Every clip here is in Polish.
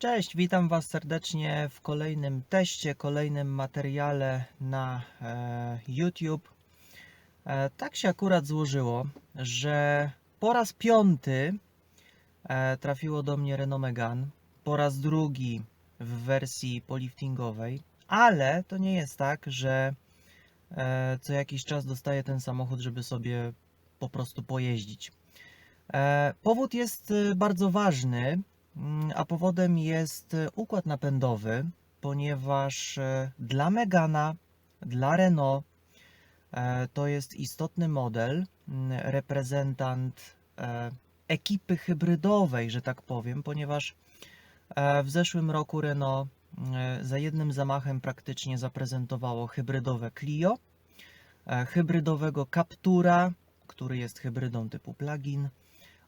Cześć, witam Was serdecznie w kolejnym teście, kolejnym materiale na e, YouTube. E, tak się akurat złożyło, że po raz piąty e, trafiło do mnie Renault Megane, po raz drugi w wersji poliftingowej, ale to nie jest tak, że e, co jakiś czas dostaję ten samochód, żeby sobie po prostu pojeździć. E, powód jest e, bardzo ważny, A powodem jest e, układ napędowy, ponieważ e, dla Megana, dla Renault e, to jest istotny model, mm, reprezentant ekipy hybrydowej, że tak powiem, ponieważ w zeszłym roku Renault e, za jednym zamachem praktycznie zaprezentowało hybrydowe Clio, hybrydowego Captura, który jest hybrydą typu plug-in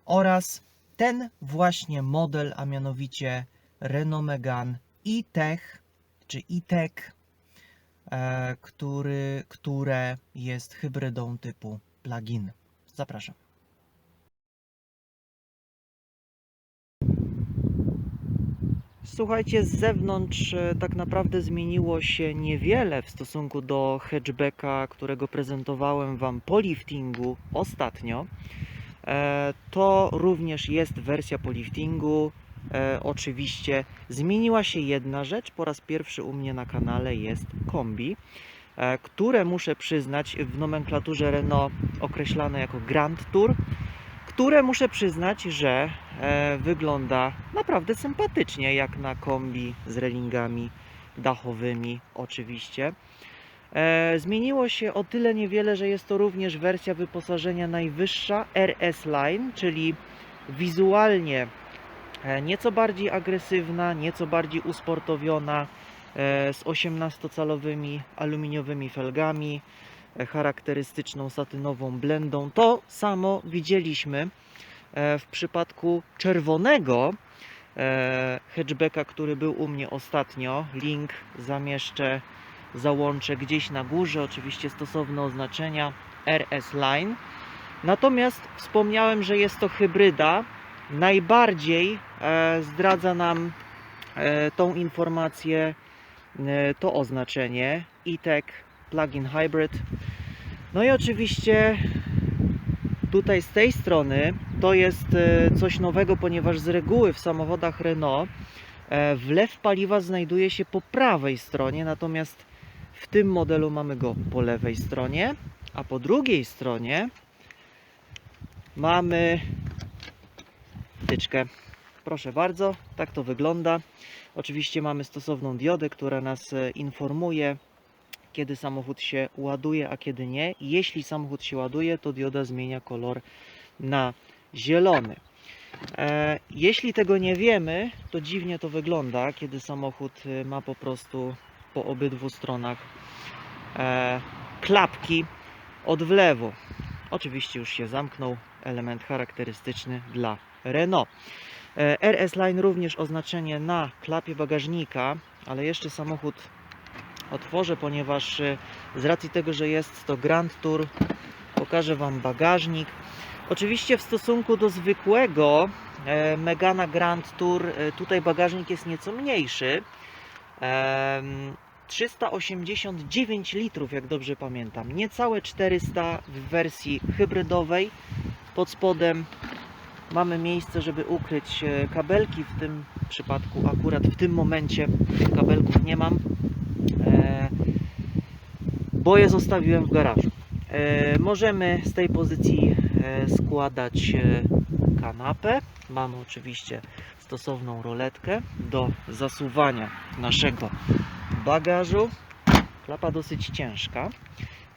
oraz ten właśnie model, a mianowicie Renault Megane e-Tech czy e-Tech, e, który, które jest hybrydą typu plug-in. Zapraszam. Słuchajcie, z zewnątrz e, tak naprawdę zmieniło się niewiele w stosunku do hatchbacka, którego prezentowałem Wam po liftingu ostatnio. E, To również jest wersja po liftingu. E, Oczywiście zmieniła się jedna rzecz. Po raz pierwszy u mnie na kanale jest kombi, e, które muszę przyznać w nomenklaturze Renault określane jako Grand Tour, które muszę przyznać, że wygląda naprawdę sympatycznie jak na kombi z relingami dachowymi oczywiście. E, zmieniło się o tyle niewiele, że jest to również wersja wyposażenia najwyższa RS Line, czyli wizualnie e, nieco bardziej agresywna, nieco bardziej usportowiona, e, z 18-calowymi aluminiowymi felgami, charakterystyczną satynową blendą. To samo widzieliśmy w przypadku czerwonego hatchbacka, który był u mnie ostatnio. Link zamieszczę załączę gdzieś na górze, oczywiście stosowne oznaczenia RS Line. Natomiast wspomniałem, że jest to hybryda. Najbardziej e, zdradza nam e, tą informację e, to oznaczenie e-tech plug-in hybrid. No i oczywiście tutaj z tej strony to jest e, coś nowego, ponieważ z reguły w samochodach Renault e, wlew paliwa znajduje się po prawej stronie, natomiast w tym modelu mamy go po lewej stronie, a po drugiej stronie mamy wtyczkę. Proszę bardzo, tak to wygląda. Oczywiście mamy stosowną diodę, która nas e, informuje, kiedy samochód się ładuje, a kiedy nie. Jeśli samochód się ładuje, to dioda zmienia kolor na zielony. E, jeśli tego nie wiemy, to dziwnie to wygląda, kiedy samochód e, ma po prostu po obydwu stronach e, klapki od wlewu. Oczywiście już się zamknął element charakterystyczny dla Renault. E, RS Line również oznaczenie na klapie bagażnika, ale jeszcze samochód otworzę, ponieważ e, z racji tego, że jest to Grand Tour, pokażę Wam bagażnik. Oczywiście w stosunku do zwykłego e, Megana Grand Tour, tutaj bagażnik jest nieco mniejszy. Em, 389 litrów, jak dobrze pamiętam. Niecałe 400 w wersji hybrydowej. Pod spodem mamy miejsce, żeby ukryć e, kabelki. W tym przypadku, akurat w tym momencie, kabelków nie mam, e, bo je zostawiłem w garażu. E, Możemy z tej pozycji składać kanapę. Mamy oczywiście stosowną roletkę do zasuwania naszego bagażu. Klapa dosyć ciężka.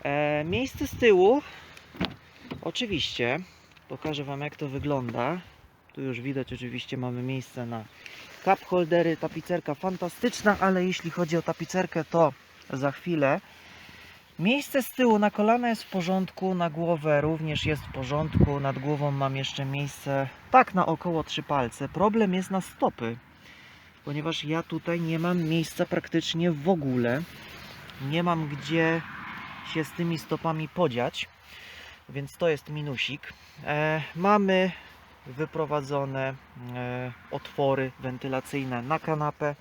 E, miejsce z tyłu, oczywiście, pokażę Wam jak to wygląda. Tu już widać, oczywiście mamy miejsce na cup holdery. Tapicerka fantastyczna, ale jeśli chodzi o tapicerkę, to za chwilę. Miejsce z tyłu na kolana jest w porządku, na głowę również jest w porządku. Nad głową mam jeszcze miejsce tak na około trzy palce. Problem jest na stopy ponieważ ja tutaj nie mam miejsca praktycznie w ogóle. Nie mam gdzie się z tymi stopami podziać, więc to jest minusik. E, mamy wyprowadzone e, otwory wentylacyjne na kanapę.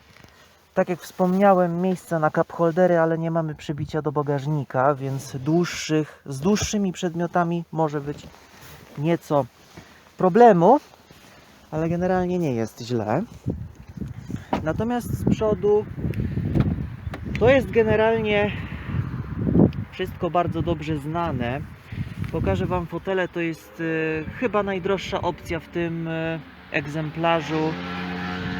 Tak jak wspomniałem, miejsce na cup holdery, ale nie mamy przybicia do bagażnika, więc dłuższych, z dłuższymi przedmiotami może być nieco problemu, ale generalnie nie jest źle. Natomiast z przodu to jest generalnie wszystko bardzo dobrze znane. Pokażę Wam fotele, to jest e, chyba najdroższa opcja w tym e, egzemplarzu.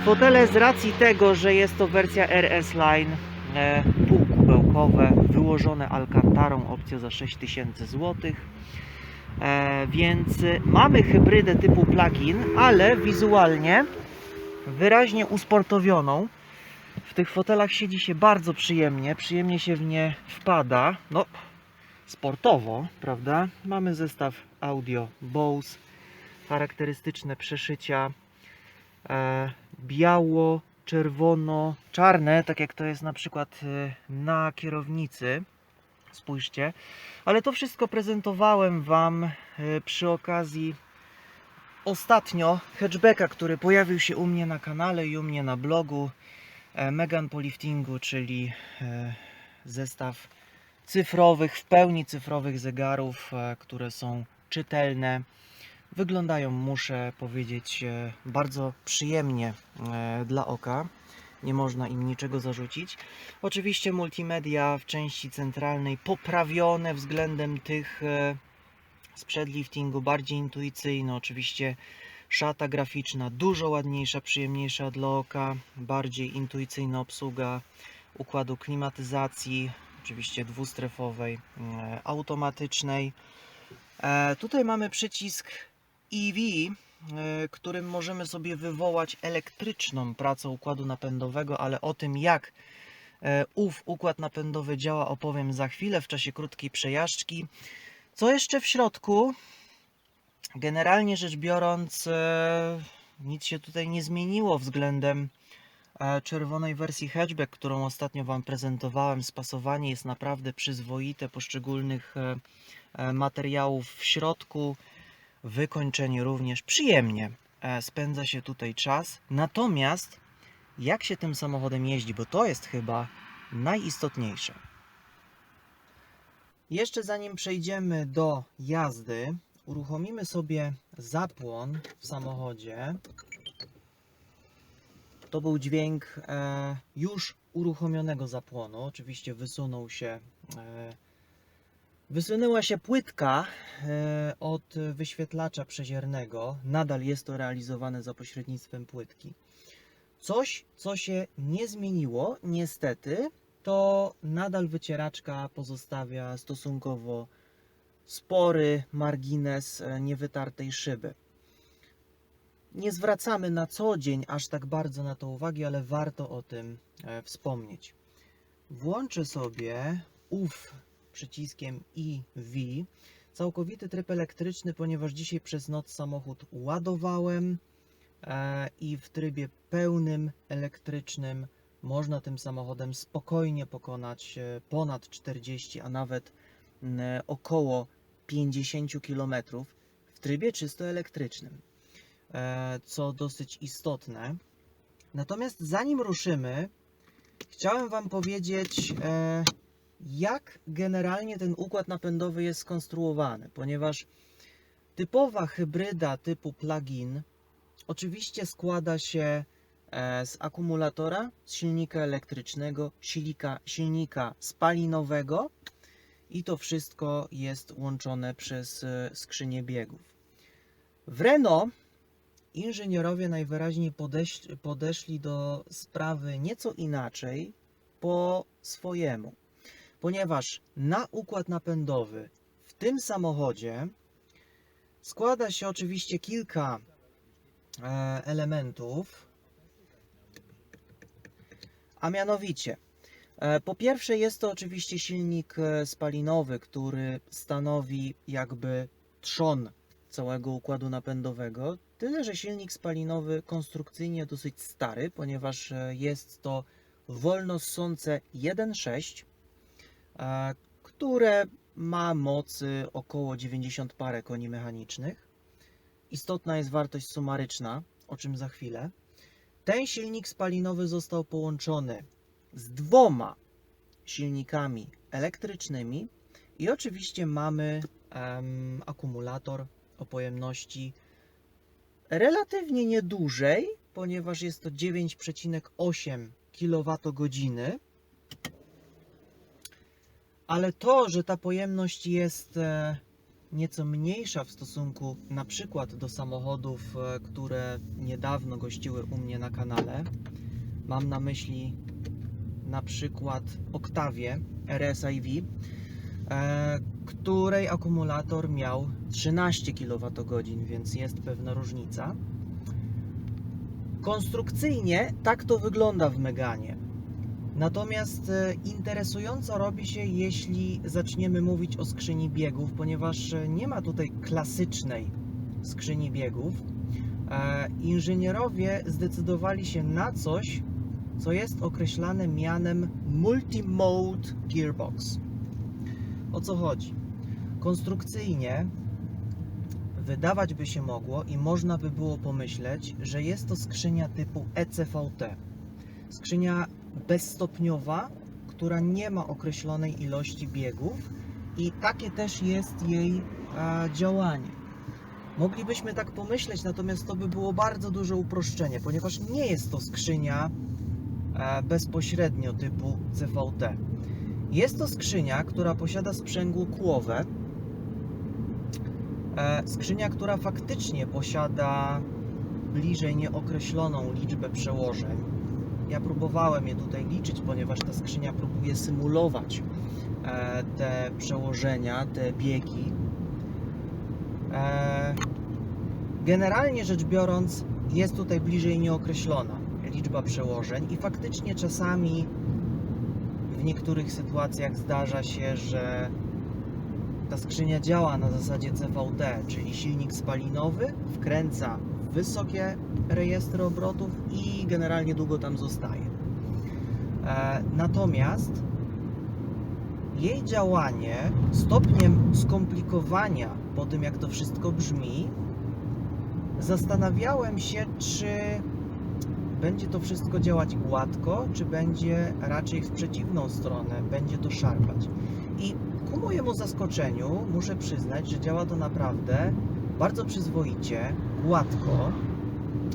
Fotele z racji tego, że jest to wersja RS Line e, półkubełkowe, wyłożone alcantarą, opcja za 6000 zł. E, więc mamy hybrydę typu plug-in, ale wizualnie wyraźnie usportowioną. W tych fotelach siedzi się bardzo przyjemnie, przyjemnie się w nie wpada. No, sportowo, prawda? Mamy zestaw audio Bose, charakterystyczne przeszycia e, biało, czerwono, czarne, tak jak to jest na przykład e, na kierownicy. Spójrzcie, ale to wszystko prezentowałem Wam e, przy okazji ostatnio hatchbacka, który pojawił się u mnie na kanale i u mnie na blogu e, Megan po liftingu, czyli e, zestaw cyfrowych, w pełni cyfrowych zegarów, e, które są czytelne. Wyglądają, muszę powiedzieć, bardzo przyjemnie dla oka. Nie można im niczego zarzucić. Oczywiście multimedia w części centralnej poprawione względem tych sprzed liftingu, bardziej intuicyjne. Oczywiście szata graficzna dużo ładniejsza, przyjemniejsza dla oka, bardziej intuicyjna obsługa układu klimatyzacji, oczywiście dwustrefowej, e, automatycznej. E, Tutaj mamy przycisk EV, e, którym możemy sobie wywołać elektryczną pracę układu napędowego, ale o tym jak ów układ napędowy działa opowiem za chwilę w czasie krótkiej przejażdżki. Co jeszcze w środku? Generalnie rzecz biorąc, e, nic się tutaj nie zmieniło względem e, czerwonej wersji hatchback, którą ostatnio Wam prezentowałem. Spasowanie jest naprawdę przyzwoite, poszczególnych e, materiałów w środku. Wykończenie również przyjemnie spędza się tutaj czas. Natomiast jak się tym samochodem jeździ, bo to jest chyba najistotniejsze. Jeszcze zanim przejdziemy do jazdy, uruchomimy sobie zapłon w samochodzie. To był dźwięk e, już uruchomionego zapłonu. Oczywiście wysunął się, e, wysunęła się płytka e, od wyświetlacza przeziernego. Nadal jest to realizowane za pośrednictwem płytki. Coś, co się nie zmieniło, niestety, to nadal wycieraczka pozostawia stosunkowo spory margines e, niewytartej szyby. Nie zwracamy na co dzień aż tak bardzo na to uwagi, ale warto o tym e, wspomnieć. Włączę sobie ów przyciskiem EV całkowity tryb elektryczny, ponieważ dzisiaj przez noc samochód ładowałem e, i w trybie pełnym elektrycznym można tym samochodem spokojnie pokonać e, ponad 40, a nawet m, około 50 km w trybie czysto elektrycznym, e, co dosyć istotne. Natomiast zanim ruszymy, chciałem Wam powiedzieć, e, jak generalnie ten układ napędowy jest skonstruowany, ponieważ typowa hybryda typu plug-in oczywiście składa się e, z akumulatora, z silnika elektrycznego, silnika, silnika spalinowego i to wszystko jest łączone przez e, skrzynię biegów. W Renault inżynierowie najwyraźniej podesz- podeszli do sprawy nieco inaczej po swojemu, ponieważ na układ napędowy w tym samochodzie składa się oczywiście kilka e, elementów, a mianowicie e, po pierwsze jest to oczywiście silnik e, spalinowy, który stanowi jakby trzon całego układu napędowego. Tyle, że silnik spalinowy konstrukcyjnie dosyć stary, ponieważ e, jest to wolno ssące 1.6, e, które ma mocy około 90 parę koni mechanicznych istotna jest wartość sumaryczna, o czym za chwilę. Ten silnik spalinowy został połączony z dwoma silnikami elektrycznymi i oczywiście mamy em, akumulator o pojemności relatywnie niedużej, ponieważ jest to 9,8 kWh. Ale to, że ta pojemność jest e, nieco mniejsza w stosunku na przykład do samochodów, e, które niedawno gościły u mnie na kanale, mam na myśli na przykład Octavię RSIV, e, której akumulator miał 13 kWh, więc jest pewna różnica. Konstrukcyjnie tak to wygląda w Meganie. Natomiast e, interesująco robi się, jeśli zaczniemy mówić o skrzyni biegów, ponieważ e, nie ma tutaj klasycznej skrzyni biegów. E, Inżynierowie zdecydowali się na coś, co jest określane mianem Multimode Gearbox. O co chodzi? Konstrukcyjnie wydawać by się mogło i można by było pomyśleć, że jest to skrzynia typu ECVT. Skrzynia bezstopniowa, która nie ma określonej ilości biegów i takie też jest jej działanie. Moglibyśmy tak pomyśleć, natomiast to by było bardzo duże uproszczenie, ponieważ nie jest to skrzynia bezpośrednio typu CVT. Jest to skrzynia, która posiada sprzęgło kłowe. Skrzynia, która faktycznie posiada bliżej nieokreśloną liczbę przełożeń. Ja próbowałem je tutaj liczyć, ponieważ ta skrzynia próbuje symulować e, te przełożenia, te biegi. E, Generalnie rzecz biorąc, jest tutaj bliżej nieokreślona liczba przełożeń i faktycznie czasami w niektórych sytuacjach zdarza się, że ta skrzynia działa na zasadzie CVT, czyli silnik spalinowy wkręca wysokie rejestry obrotów i generalnie długo tam zostaje. E, Natomiast jej działanie stopniem skomplikowania po tym, jak to wszystko brzmi, zastanawiałem się, czy będzie to wszystko działać gładko, czy będzie raczej w przeciwną stronę, będzie to szarpać. I ku mojemu zaskoczeniu muszę przyznać, że działa to naprawdę bardzo przyzwoicie, gładko.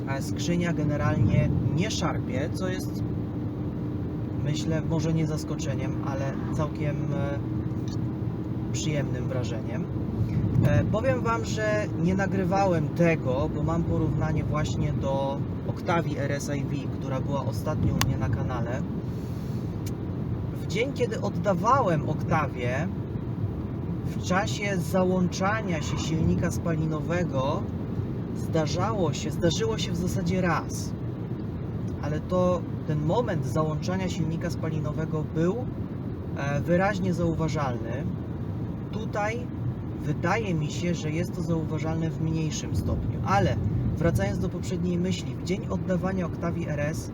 A skrzynia generalnie nie szarpie, co jest myślę może nie zaskoczeniem, ale całkiem e, przyjemnym wrażeniem. E, Powiem Wam, że nie nagrywałem tego, bo mam porównanie właśnie do Octavii RSIV, która była ostatnio u mnie na kanale. W dzień, kiedy oddawałem Octavię, w czasie załączania się silnika spalinowego zdarzało się, zdarzyło się w zasadzie raz. Ale to ten moment załączania silnika spalinowego był e, wyraźnie zauważalny. Tutaj wydaje mi się, że jest to zauważalne w mniejszym stopniu. Ale wracając do poprzedniej myśli, w dzień oddawania Octavii RS,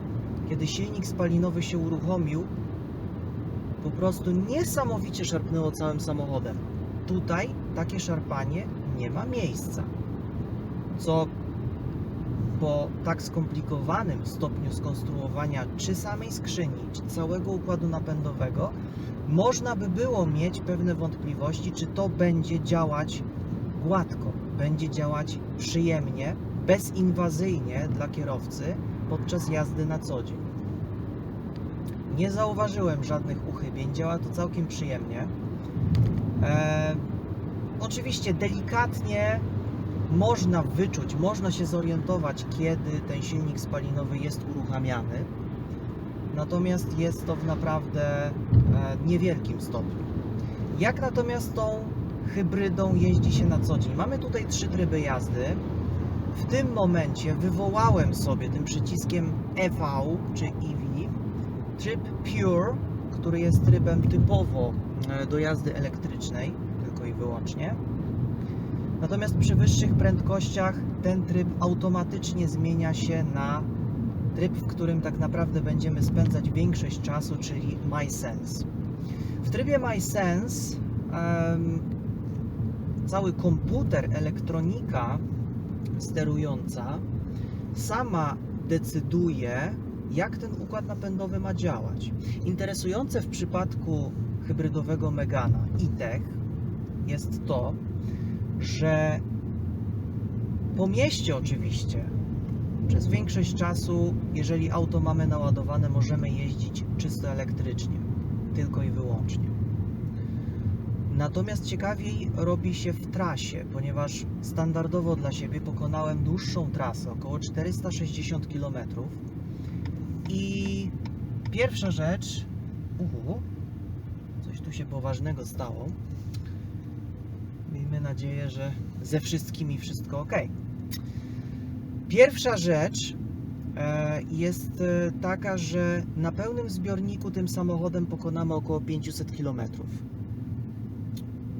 kiedy silnik spalinowy się uruchomił, po prostu niesamowicie szarpnęło całym samochodem. Tutaj takie szarpanie nie ma miejsca. Co po tak skomplikowanym stopniu skonstruowania czy samej skrzyni, czy całego układu napędowego, można by było mieć pewne wątpliwości, czy to będzie działać gładko, będzie działać przyjemnie, bezinwazyjnie dla kierowcy podczas jazdy na co dzień. Nie zauważyłem żadnych uchybień, działa to całkiem przyjemnie. E, oczywiście delikatnie można wyczuć, można się zorientować, kiedy ten silnik spalinowy jest uruchamiany. Natomiast jest to w naprawdę e, niewielkim stopniu. Jak natomiast tą hybrydą jeździ się na co dzień? Mamy tutaj trzy tryby jazdy. W tym momencie wywołałem sobie tym przyciskiem EV czy EV tryb Pure, który jest trybem typowo do jazdy elektrycznej, tylko i wyłącznie. Natomiast przy wyższych prędkościach ten tryb automatycznie zmienia się na tryb, w którym tak naprawdę będziemy spędzać większość czasu, czyli MySense. W trybie MySense um, cały komputer, elektronika sterująca sama decyduje, jak ten układ napędowy ma działać. Interesujące w przypadku hybrydowego Megana e-Tech jest to, że po mieście oczywiście przez większość czasu, jeżeli auto mamy naładowane, możemy jeździć czysto elektrycznie, tylko i wyłącznie. Natomiast ciekawiej robi się w trasie, ponieważ standardowo dla siebie pokonałem dłuższą trasę, około 460 km. I pierwsza rzecz, uhu, coś tu się poważnego stało. Miejmy nadzieję, że ze wszystkimi wszystko ok. Pierwsza rzecz e, jest e, taka, że na pełnym zbiorniku tym samochodem pokonamy około 500 km.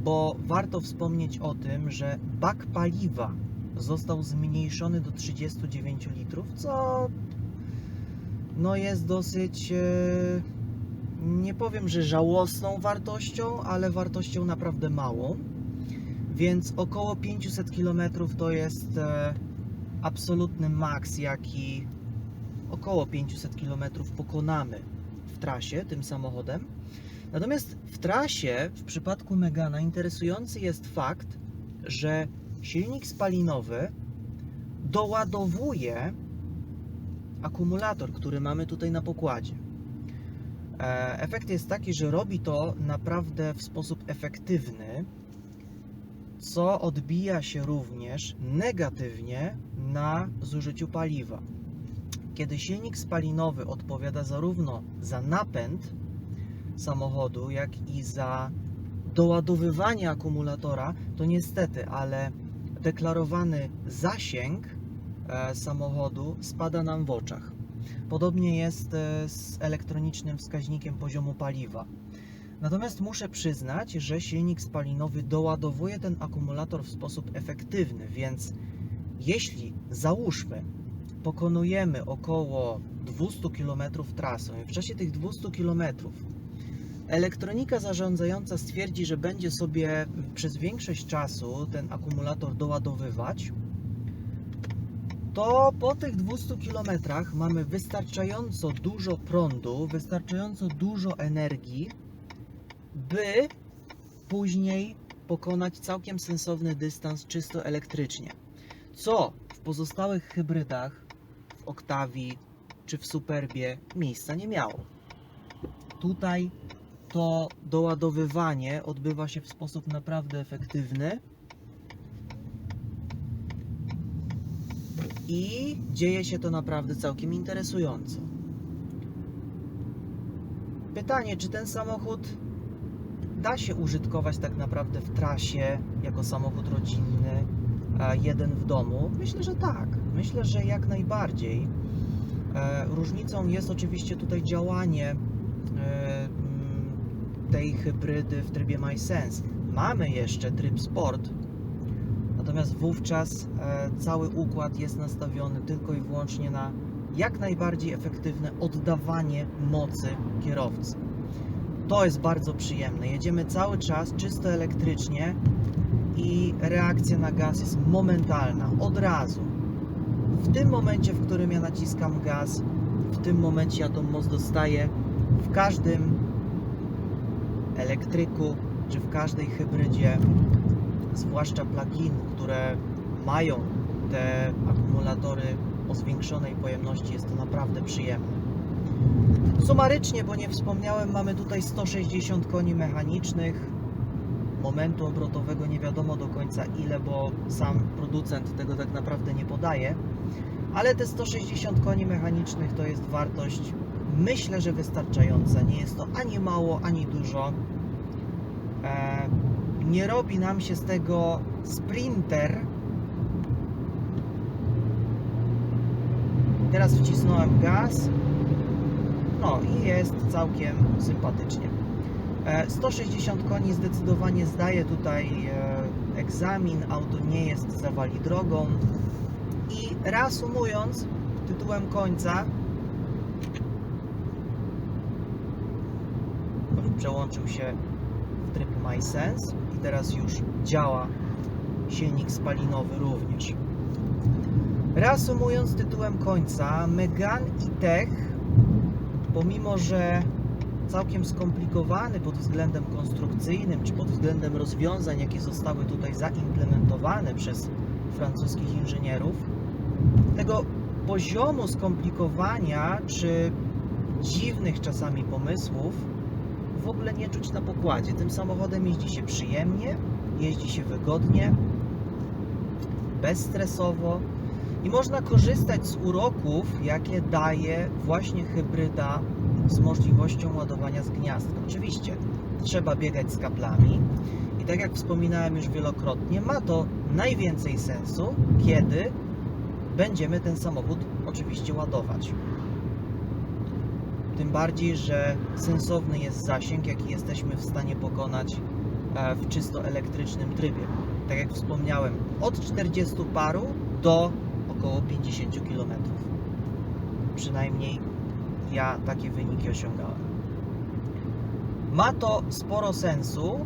Bo warto wspomnieć o tym, że bak paliwa został zmniejszony do 39 litrów, co no jest dosyć e, nie powiem, że żałosną wartością, ale wartością naprawdę małą. Więc około 500 km to jest e, absolutny maks, jaki około 500 km pokonamy w trasie tym samochodem. Natomiast w trasie, w przypadku Megana, interesujący jest fakt, że silnik spalinowy doładowuje akumulator, który mamy tutaj na pokładzie. E, Efekt jest taki, że robi to naprawdę w sposób efektywny, co odbija się również negatywnie na zużyciu paliwa. Kiedy silnik spalinowy odpowiada zarówno za napęd samochodu, jak i za doładowywanie akumulatora, to niestety, ale deklarowany zasięg e, samochodu spada nam w oczach. Podobnie jest e, z elektronicznym wskaźnikiem poziomu paliwa. Natomiast muszę przyznać, że silnik spalinowy doładowuje ten akumulator w sposób efektywny, więc jeśli załóżmy pokonujemy około 200 km trasą i w czasie tych 200 km elektronika zarządzająca stwierdzi, że będzie sobie przez większość czasu ten akumulator doładowywać, to po tych 200 km mamy wystarczająco dużo prądu, wystarczająco dużo energii, by później pokonać całkiem sensowny dystans czysto elektrycznie. Co w pozostałych hybrydach, w Octavii czy w Superbie miejsca nie miało. Tutaj to doładowywanie odbywa się w sposób naprawdę efektywny i dzieje się to naprawdę całkiem interesująco. Pytanie, czy ten samochód da się użytkować tak naprawdę w trasie jako samochód rodzinny, a jeden w domu? Myślę, że tak. Myślę, że jak najbardziej. E, Różnicą jest oczywiście tutaj działanie e, tej hybrydy w trybie MySense. Mamy jeszcze tryb Sport, natomiast wówczas e, cały układ jest nastawiony tylko i wyłącznie na jak najbardziej efektywne oddawanie mocy kierowcy. To jest bardzo przyjemne. Jedziemy cały czas czysto elektrycznie i reakcja na gaz jest momentalna, od razu. W tym momencie, w którym ja naciskam gaz, w tym momencie ja tą moc dostaję w każdym elektryku czy w każdej hybrydzie, zwłaszcza plug-in, które mają te akumulatory o zwiększonej pojemności, jest to naprawdę przyjemne. Sumarycznie, bo nie wspomniałem, mamy tutaj 160 koni mechanicznych. Momentu obrotowego nie wiadomo do końca ile, bo sam producent tego tak naprawdę nie podaje. Ale te 160 koni mechanicznych to jest wartość, myślę, że wystarczająca. Nie jest to ani mało, ani dużo. E, nie robi nam się z tego sprinter. Teraz wcisnąłem gaz. No i jest całkiem sympatycznie. E, 160 koni zdecydowanie zdaje tutaj e, egzamin, auto nie jest zawali drogą. I reasumując, tytułem końca, przełączył się w tryb MySense i teraz już działa silnik spalinowy również. Reasumując tytułem końca, Megane E-Tech, pomimo że całkiem skomplikowany pod względem konstrukcyjnym, czy pod względem rozwiązań, jakie zostały tutaj zaimplementowane przez francuskich inżynierów, tego poziomu skomplikowania, czy dziwnych czasami pomysłów w ogóle nie czuć na pokładzie. Tym samochodem jeździ się przyjemnie, jeździ się wygodnie, bezstresowo i można korzystać z uroków, jakie daje właśnie hybryda z możliwością ładowania z gniazdka. Oczywiście trzeba biegać z kablami i tak jak wspominałem już wielokrotnie, ma to najwięcej sensu, kiedy będziemy ten samochód oczywiście ładować. Tym bardziej, że sensowny jest zasięg, jaki jesteśmy w stanie pokonać e, w czysto elektrycznym trybie. Tak jak wspomniałem, od 40 paru do około 50 km. Przynajmniej ja takie wyniki osiągałem. Ma to sporo sensu.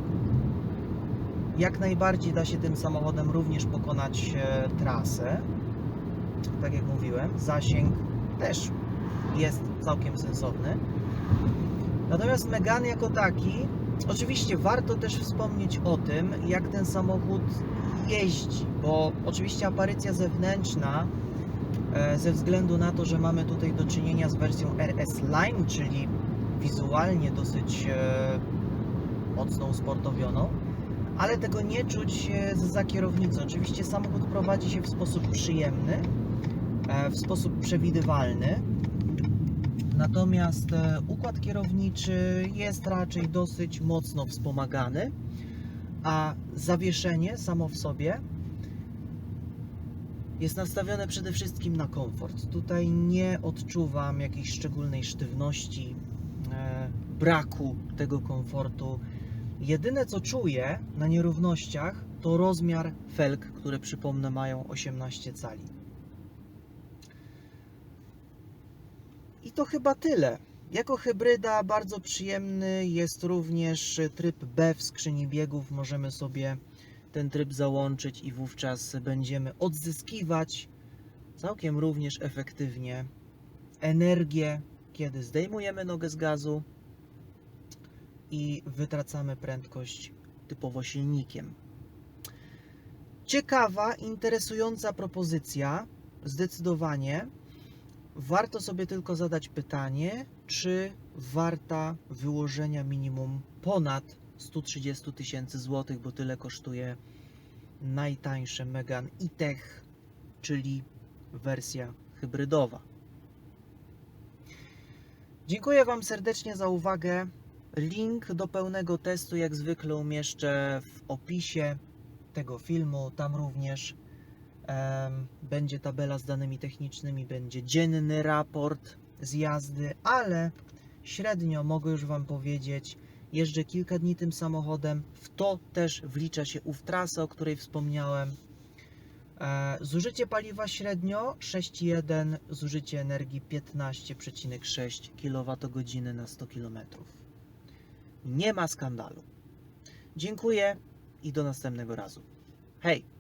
Jak najbardziej da się tym samochodem również pokonać e, trasę. Tak jak mówiłem, zasięg też jest całkiem sensowny. Natomiast Megane jako taki, oczywiście warto też wspomnieć o tym, jak ten samochód jeździ, bo oczywiście aparycja zewnętrzna, e, ze względu na to, że mamy tutaj do czynienia z wersją RS Line, czyli wizualnie dosyć e, mocno usportowioną, ale tego nie czuć e, za kierownicą. Oczywiście samochód prowadzi się w sposób przyjemny, w sposób przewidywalny. Natomiast e, układ kierowniczy jest raczej dosyć mocno wspomagany, a zawieszenie samo w sobie jest nastawione przede wszystkim na komfort. Tutaj nie odczuwam jakiejś szczególnej sztywności, e, braku tego komfortu. Jedyne co czuję na nierównościach to rozmiar felg, które przypomnę mają 18 cali. I to chyba tyle. Jako hybryda bardzo przyjemny jest również tryb B w skrzyni biegów. Możemy sobie ten tryb załączyć i wówczas będziemy odzyskiwać całkiem również efektywnie energię, kiedy zdejmujemy nogę z gazu i wytracamy prędkość typowo silnikiem. Ciekawa, interesująca propozycja, zdecydowanie. Warto sobie tylko zadać pytanie, czy warta wyłożenia minimum ponad 130 tysięcy złotych, bo tyle kosztuje najtańsze Megane E-Tech, czyli wersja hybrydowa. Dziękuję Wam serdecznie za uwagę. Link do pełnego testu jak zwykle umieszczę w opisie tego filmu. Tam również będzie tabela z danymi technicznymi, będzie dzienny raport z jazdy, ale średnio mogę już Wam powiedzieć, jeżdżę kilka dni tym samochodem. W to też wlicza się ów trasę, o której wspomniałem. E, Zużycie paliwa średnio 6,1, zużycie energii 15,6 kWh na 100 km. Nie ma skandalu. Dziękuję i do następnego razu. Hej!